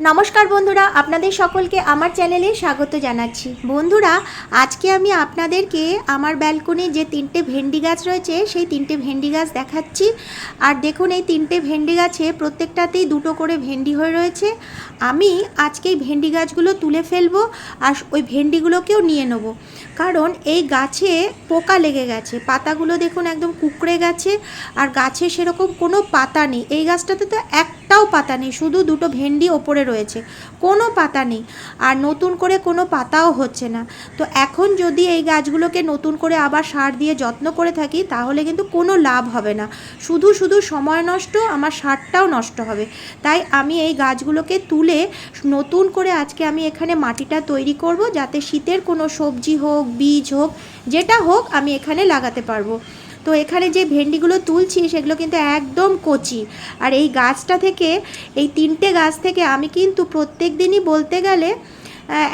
নমস্কার বন্ধুরা, আপনাদের সকলকে আমার চ্যানেলে স্বাগত জানাচ্ছি। বন্ধুরা, আজকে আমি আপনাদেরকে আমার ব্যালকনি যে তিনটে ভেন্ডি গাছ রয়েছে, সেই তিনটে ভেন্ডি গাছ দেখাচ্ছি। আর দেখুন, এই তিনটে ভেন্ডি গাছে প্রত্যেকটাতেই দুটো করে ভেন্ডি হয়ে রয়েছে। আমি আজকে এই ভেন্ডি গাছগুলো তুলে ফেলব আর ওই ভেন্ডিগুলোকেও নিয়ে নেব। কারণ এই গাছে পোকা লেগে গেছে। পাতাগুলো দেখুন, একদম কুকড়ে গেছে। আর গাছে সেরকম কোনো পাতা নেই। এই গাছটাতে তো একটাও পাতা নেই। শুধু দুটো ভেন্ডি ওপরে রয়েছে। কোনো পাতা নেই। আর নতুন করে কোনো পাতাও হচ্ছে না। তো এখন যদি এই গাছগুলোকে নতুন করে আবার সার দিয়ে যত্ন করে থাকি, তাহলে কিন্তু কোনো লাভ হবে না। শুধু শুধু সময় নষ্ট, আমার সারটাও নষ্ট হবে। তাই আমি এই গাছগুলোকে তুলে নতুন করে আজকে আমি এখানে মাটিটা তৈরি করব, যাতে শীতের কোনো সবজি হোক, বীজ হোক, যেটা হোক আমি এখানে লাগাতে পারব। তো এখানে যে ভেন্ডিগুলো তুলছি সেগুলো কিন্তু একদম কচি। আর এই গাছটা থেকে, এই তিনটে গাছ থেকে আমি কিন্তু প্রত্যেক দিনই বলতে গেলে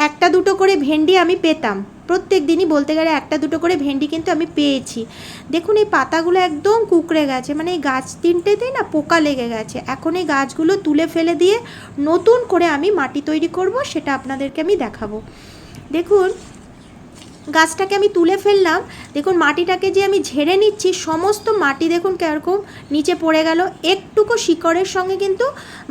একটা দুটো করে ভেন্ডি আমি পেতাম। প্রত্যেক দিনই বলতে গেলে একটা দুটো করে ভেন্ডি কিন্তু আমি পেয়েছি। দেখুন এই পাতাগুলো একদম কুকড়ে গেছে মানে এই গাছ তিনটেতেই না পোকা লেগে গেছে। এখন এই গাছগুলো তুলে ফেলে দিয়ে নতুন করে আমি মাটি তৈরি করব, সেটা আপনাদেরকে আমি দেখাবো। দেখুন গাছটাকে আমি তুলে ফেললাম। দেখুন, মাটিটাকে যে আমি ঝেড়ে নিচ্ছি, সমস্ত মাটি দেখুন কীরকম নিচে পড়ে গেল। একটুকু শিকড়ের সঙ্গে কিন্তু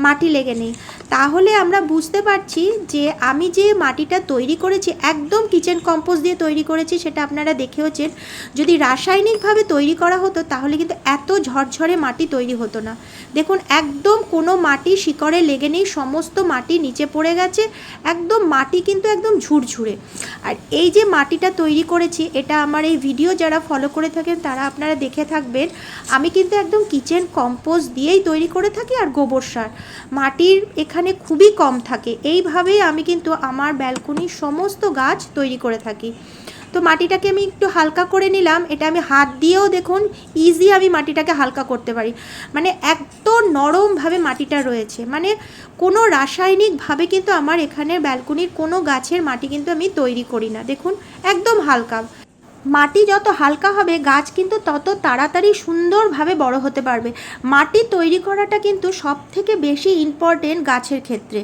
মাটি লেগে নেই। তাহলে আমরা বুঝতে পারছি যে আমি যে মাটিটা তৈরি করেছি, একদম কিচেন কম্পোস্ট দিয়ে তৈরি করেছি, সেটা আপনারা দেখেওছেন যদি রাসায়নিকভাবে তৈরি করা হতো, তাহলে কিন্তু এত ঝরঝরে মাটি তৈরি হতো না। দেখুন, একদম কোনো মাটি শিকড়ে লেগে নেই, সমস্ত মাটি নিচে পড়ে গেছে, একদম মাটি কিন্তু একদম ঝুরঝুরে। আর এই যে মাটিটা তৈরি করেছি, এটা আমার এই ভিডিও যারা ফলো করে থাকেন তারা আপনারা দেখে থাকবেন। আমি কিন্তু একদম কিচেন কম্পোস্ট দিয়েই তৈরি করে থাকি আর গোবর সার। মাটির এখানে খুবই কম থাকে, এইভাবেই আমি কিন্তু আমার ব্যালকনির সমস্ত গাছ তৈরি করে থাকি। তো মাটিটাকে আমি একটু হালকা করে নিলাম, এটা আমি হাত দিয়েও দেখুন ইজি আমি মাটিটাকে হালকা করতে পারি। মানে এত নরমভাবে মাটিটা রয়েছে মানে কোনো রাসায়নিকভাবে কিন্তু আমার এখানে ব্যালকনির কোনো গাছের মাটি কিন্তু আমি তৈরি করি না। দেখুন একদম হালকা। মাটি যত হালকা হবে, গাছ কিন্তু তত তাড়াতাড়ি সুন্দরভাবে বড় হতে পারবে। মাটি তৈরি করাটা কিন্তু সব থেকে বেশি ইম্পর্টেন্ট গাছের ক্ষেত্রে।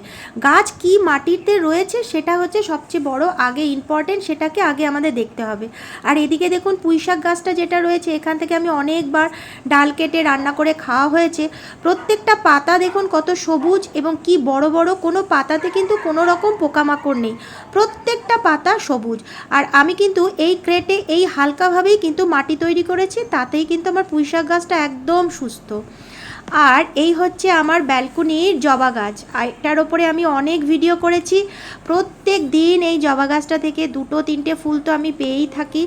গাছ কি মাটিতে রয়েছে সেটা হচ্ছে সবচেয়ে বড় আগে ইম্পর্টেন্ট সেটাকে আগে আমাদের দেখতে হবে। আর এদিকে দেখুন পুঁইশাক গাছটা যেটা রয়েছে, এখান থেকে আমি অনেকবার ডাল কেটে রান্না করে খাওয়া হয়েছে। প্রত্যেকটা পাতা দেখুন কত সবুজ এবং কি বড় বড়, কোনো পাতাতে কিন্তু কোনো রকম পোকামাকড় নেই। প্রত্যেকটা পাতা সবুজ। আর আমি কিন্তু এই ক্রেটে এই হালকাভাবেই কিন্তু মাটি তৈরি করেছি, তাতেই কিন্তু আমার পুঁইশাক গাছটা একদম সুস্থ। আর এই হচ্ছে আমার ব্যালকনির জবা গাছ। আর এটার ওপরে আমি অনেক ভিডিও করেছি। প্রত্যেক দিন এই জবা গাছটা থেকে দুটো, তিনটে ফুল তো আমি পেয়েই থাকি।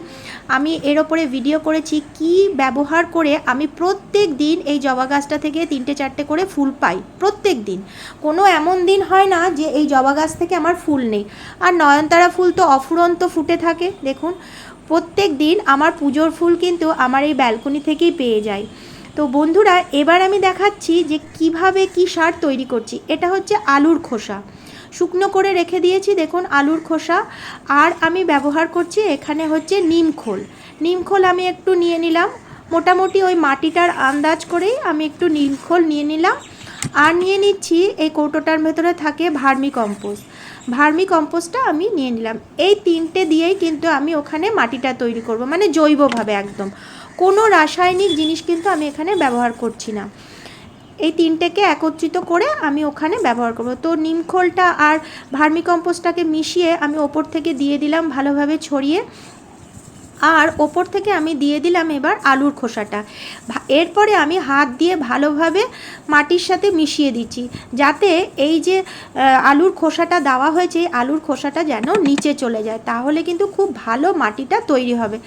আমি এর ওপরে ভিডিও করেছি কি ব্যবহার করে আমি প্রত্যেক দিন এই জবা গাছটা থেকে তিনটে, চারটে করে ফুল পাই, প্রত্যেক দিন। কোনো এমন দিন হয় না যে এই জবা গাছ থেকে আমার ফুল নেই। আর নয়নতারা ফুল তো অফুরন্ত ফুটে থাকে, দেখুন। প্রত্যেক দিন আমার পুজোর ফুল কিন্তু আমার এই ব্যালকনি থেকেই পেয়ে যায়। তো বন্ধুরা, এবার আমি দেখাচ্ছি যে কীভাবে কি সার তৈরি করছি। এটা হচ্ছে আলুর খোসা। শুকনো করে রেখে দিয়েছি, দেখুন, আলুর খোসা। আর আমি ব্যবহার করছি এখানে হচ্ছে নিমখোল নিমখোল আমি একটু নিয়ে নিলাম। মোটামুটি ওই মাটিটার আন্দাজ করেই আমি একটু নিমখোল নিয়ে নিলাম। আর নিয়ে নিচ্ছি, এই কৌটোটার ভেতরে থাকে ভার্মি কম্পোস্ট। ভার্মি কম্পোস্টটা আমি নিয়ে নিলাম। এই তিনটে দিয়েই কিন্তু আমি ওখানে মাটিটা তৈরি করব মানে জৈবভাবে একদম। কোনো রাসায়নিক জিনিস কিন্তু আমি এখানে ব্যবহার করছি না। এই তিনটেকে একত্রিত করে আমি ওখানে ব্যবহার করব। তো নিমখোলটা আর ভার্মি কম্পোস্টটাকে মিশিয়ে আমি ওপর থেকে দিয়ে দিলাম ভালোভাবে ছড়িয়ে। আর ওপর থেকে আমি দিয়ে দিলাম এবার আলুর খোসাটা। এরপরে আমি হাত দিয়ে ভালোভাবে মাটির সাথে মিশিয়ে দিচ্ছি, যাতে এই যে আলুর খোসাটা দেওয়া হয়েছে আলুর খোসাটা যেন নিচে চলে যায়। তাহলে কিন্তু খুব ভালো মাটিটা তৈরি হবে।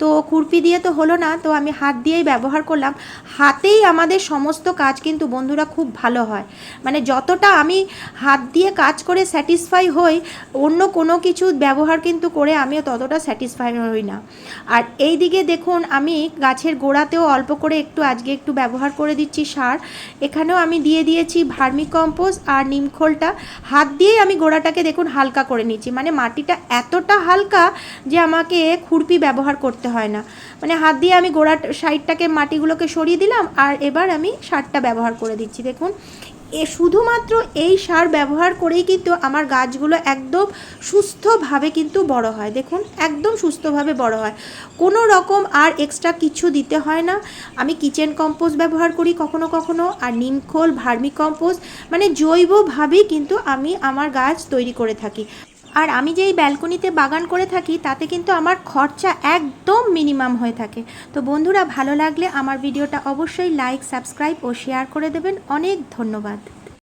তো খুরপি দিয়ে তো হলো না, তো আমি হাত দিয়েই ব্যবহার করলাম। হাতেই আমাদের সমস্ত কাজ কিন্তু বন্ধুরা খুব ভালো হয়। মানে যতটা আমি হাত দিয়ে কাজ করে স্যাটিসফাই হই, অন্য কোনো কিছু ব্যবহার কিন্তু করে আমিও ততটা স্যাটিসফাই হই না। আর এই দিকে দেখুন, আমি গাছের গোড়াতেও অল্প করে একটু আজকে একটু ব্যবহার করে দিচ্ছি সার। এখানেও আমি দিয়ে দিয়েছি ভার্মি কম্পোস্ট আর নিমখোলটা হাত দিয়েই আমি গোড়াটাকে দেখুন হালকা করে নিচ্ছি। মানে মাটিটা এতটা হালকা যে আমাকে খুরপি ব্যবহার করতে হয় না। মানে হাত দিয়ে আমি গোড়া সাইডটাকে মাটিগুলোকে সরিয়ে দিলাম আর এবার আমি সারটা ব্যবহার করে দিচ্ছি। দেখুন এ শুধুমাত্র এই সার ব্যবহার করেই কিন্তু আমার গাছগুলো একদম সুস্থভাবে কিন্তু বড় হয়। দেখুন, একদম সুস্থভাবে বড় হয়। কোনো রকম আর এক্সট্রা কিছু দিতে হয় না। আমি কিচেন কম্পোস্ট ব্যবহার করি কখনো কখনো, আর নিমখোল ভার্মি কম্পোস্ট মানে জৈবভাবেই কিন্তু আমি আমার গাছ তৈরি করে থাকি। আর আমি যেই ব্যালকনিতে বাগান করে থাকি, তাতে কিন্তু আমার খরচা একদম মিনিমাম হয়ে থাকে। তো বন্ধুরা, ভালো লাগলে আমার ভিডিওটা অবশ্যই লাইক, সাবস্ক্রাইব ও শেয়ার করে দেবেন। অনেক ধন্যবাদ।